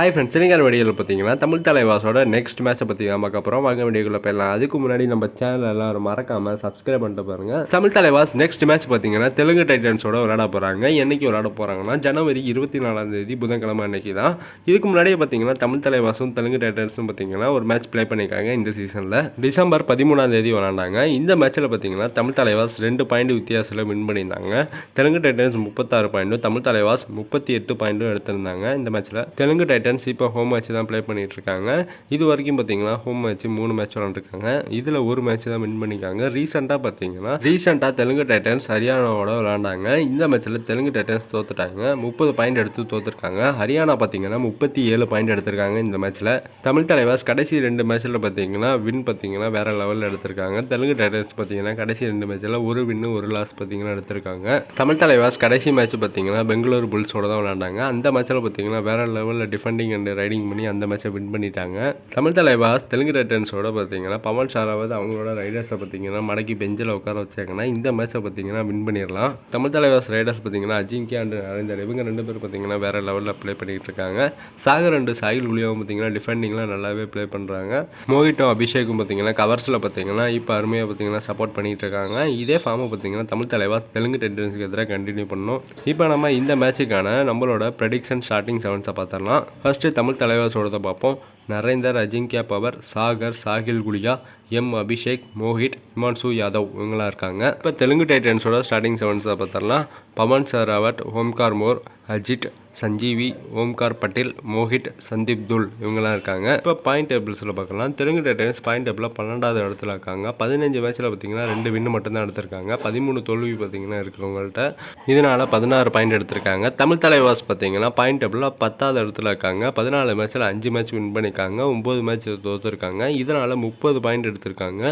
Hi friends சினிகார் வீடியோவில் பார்த்தீங்கன்னா Tamil தலைவாசோட next மேட்சை பற்றி தான் அப்புறம் வாங்க வீடியோக்குள்ளே போயிடலாம். அதுக்கு முன்னாடி நம்ம சேனல் எல்லாரும் மறக்காமல் சப்ஸ்கிரைப் பண்ணிட்டு பாருங்க. தமிழ் தலைவாஸ் நெக்ஸ்ட் மேட்ச் பார்த்தீங்கன்னா தெலுங்கு டைட்டன்ஸோட விளையாட போகிறாங்க என்னைக்கு விளையாட போகிறாங்கன்னா ஜனவரி இருபத்தி நாலாம் தேதி புதன்கிழமை அன்னைக்கு தான். இதுக்கு முன்னாடியே பார்த்தீங்கன்னா தமிழ் தலைவாசும் தெலுங்கு டைட்டன்ஸும் பார்த்தீங்கன்னா ஒரு மேட்ச் ப்ளே பண்ணியிருக்காங்க இந்த சீசனில் டிசம்பர் பதிமூணாம் தேதி விளாண்டாங்க இந்த மேட்ச்சில் பார்த்தீங்கன்னா தமிழ் தலைவாஸ் ரெண்டு பாயிண்ட் வித்தியாசத்தில் வின் பண்ணியிருந்தாங்க. தெலுங்கு டைட்டன்ஸ் முப்பத்தாறு பாயிண்ட்டும் தமிழ் தலைவாஸ் முப்பத்தி எட்டு பாயிண்ட்டும் எடுத்திருந்தாங்க. இந்த மேட்ச்சில் தெலுங்கு டைட்டன்ஸ் இப்போ ஹோம் மேட்ச் தான் ப்ளே பண்ணிகிட்ருக்காங்க இருக்காங்க இது வரைக்கும் பார்த்தீங்கன்னா ஹோம் மேட்ச் மூணு மேட்ச் விளாண்டுருக்காங்க இதில் ஒரு மேட்ச் தான் வின் பண்ணிக்காங்க ரீசெண்டாக பார்த்தீங்கன்னா ரீசெண்டாக தெலுங்கு டைட்டன்ஸ் ஹரியானாவோட விளாண்டாங்க இந்த மேட்ச்சில் தெலுங்கு டைட்டன்ஸ் தோத்துட்டாங்க. முப்பது பாயிண்ட் எடுத்து தோத்துருக்காங்க. ஹரியானா பார்த்தீங்கன்னா முப்பத்தி ஏழு பாயிண்ட் எடுத்திருக்காங்க இந்த மேட்ச்சில் தமிழ் தலைவாஸ் கடைசி ரெண்டு மேட்ச்சில் பார்த்தீங்கன்னா வின் பார்த்தீங்கன்னா வேற லெவலில் எடுத்திருக்காங்க. தெலுங்கு டைட்டன்ஸ் பார்த்தீங்கன்னா கடைசி ரெண்டு மேட்ச்சில் ஒரு வின்னு ஒரு லாஸ் பார்த்தீங்கன்னா எடுத்திருக்காங்க. தமிழ் தலைவாஸ் கடைசி மேட்ச் பார்த்தீங்கன்னா பெங்களூர் புல்ஸோட தான் விளாண்டாங்க அந்த மேட்ச்சில் பார்த்தீங்கன்னா வேற லெவலில் டிஃபெண்டிங் அண்ட் ரைடிங் பண்ணி அந்த மேட்சை வின் பண்ணிட்டாங்க. தமிழ் தலைவாஸ் தெலுங்கு டைட்டன்ஸோட பார்த்தீங்கன்னா பவன் ஷாராவது அவங்களோட ரைடர்ஸை பார்த்தீங்கன்னா மடக்கி பெஞ்சில் உட்கார வச்சாங்கன்னா இந்த மேட்சை பார்த்தீங்கன்னா வின் பண்ணிடலாம். தமிழ் தலைவாஸ் ரைடர்ஸ் பார்த்தீங்கன்னா அஜிங்கியா அண்ட் நரேந்தர் இவங்க ரெண்டு பேரும் பார்த்தீங்கன்னா வேற லெவலில் ப்ளே பண்ணிகிட்டு இருக்காங்க. சாகர் அண்ட் சாகில் குலியாவும் பார்த்தீங்கன்னா டிஃபெண்டிங்லாம் நல்லாவே ப்ளே பண்ணுறாங்க மோகிட்டும் அபிஷேக்கும் பார்த்தீங்கன்னா கவர்ஸில் பார்த்தீங்கன்னா இப்போ அருமையாக பார்த்தீங்கன்னா சப்போர்ட் பண்ணிகிட்டு இருக்காங்க. இதே ஃபார்மை பார்த்தீங்கன்னா தமிழ் தலைவாஸ் தெலுங்கு டைட்டன்ஸுக்கு எதிராக கண்டினியூ பண்ணணும். இப்போ நம்ம இந்த மேட்சுக்கான நம்மளோட ப்ரெடிக்ஷன் ஸ்டார்டிங் செவன்ஸை பார்த்துடலாம். ஃபர்ஸ்ட்டு தமிழ் தலைவாஸோடத பார்ப்போம். நரேந்தர் அஜிங்கியா பவர் சாகர் சாகில் குலியா எம் அபிஷேக் மோஹித் ஹிமான்சு யாதவ் இவங்களாம் இருக்காங்க. இப்போ தெலுங்கு டைட்டன்ஸோட ஸ்டார்டிங் செவன்ஸை பார்த்தரலாம் பவன் சராவட் ஓம்கார் மோர் அஜித் சஞ்சீவி ஓம்கார் பட்டேல் மோஹித் சந்தீப் துல் இவங்களாம் இருக்காங்க. இப்போ பாயிண்ட் டேபிள்ஸில் பார்க்கலாம் தெலுங்கு டைட்டன்ஸ் பாயிண்ட் டேபிளில் பன்னெண்டாவது இடத்துல இருக்காங்க. பதினஞ்சு மேட்ச்சில் பார்த்தீங்கன்னா ரெண்டு வின்னு மட்டும்தான் எடுத்திருக்காங்க. பதிமூணு தோல்வி பார்த்தீங்கன்னா இருக்கிறவங்கள்ட்ட. இதனால் பதினாறு பாயிண்ட் எடுத்திருக்காங்க. தமிழ் தலைவாஸ் பார்த்தீங்கன்னா பாயிண்ட் டேபிளில் பத்தாவது இடத்துல இருக்காங்க. பதினாலு மேட்ச்சில் அஞ்சு மேட்ச் வின் பண்ணியிருக்காங்க. இருக்காங்க ஒம்பது மேட்ச் தோற்றுருக்காங்க இதனால் முப்பது பாயிண்ட் எடுத்திருக்காங்க.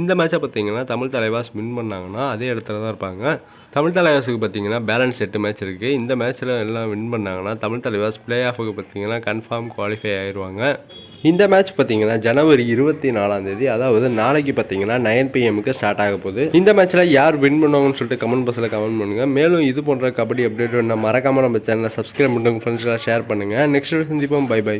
இந்த மேட்சை பார்த்தீங்கன்னா தமிழ் தலைவாஸ் வின் பண்ணாங்கன்னா அதே இடத்துல தான் இருப்பாங்க. தமிழ் தலைவாஸுக்கு பார்த்தீங்கன்னா பேலன்ஸ் எட்டு மேட்ச் இருக்குது இந்த மேட்ச்சில் எல்லாம் வின் பண்ணாங்கன்னா தமிழ் தலைவாஸ் பிளே ஆஃபுக்கு பார்த்தீங்கன்னா கன்ஃபார்ம் குவாலிஃபை ஆயிடுவாங்க இந்த மேட்ச் பார்த்தீங்கன்னா ஜனவரி இருபத்தி நாலாம் தேதி அதாவது நாளைக்கு பார்த்தீங்கன்னா நைன் பிஎம்க்கு ஸ்டார்ட் ஆக போகுது. இந்த மேட்ச்சில் யார் வின் பண்ணுவாங்கன்னு சொல்லிட்டு கமெண்ட் பாக்ஸில் கமெண்ட் பண்ணுங்கள் மேலும் இது போன்ற கபடி அப்டேட் நம்ம மறக்காமல் நம்ம சேனலை சப்ஸ்கிரைப் பண்ணுங்க. ஃப்ரெண்ட்ஸ்லாம் ஷேர் பண்ணுங்கள் நெக்ஸ்ட் சந்திப்போம். By by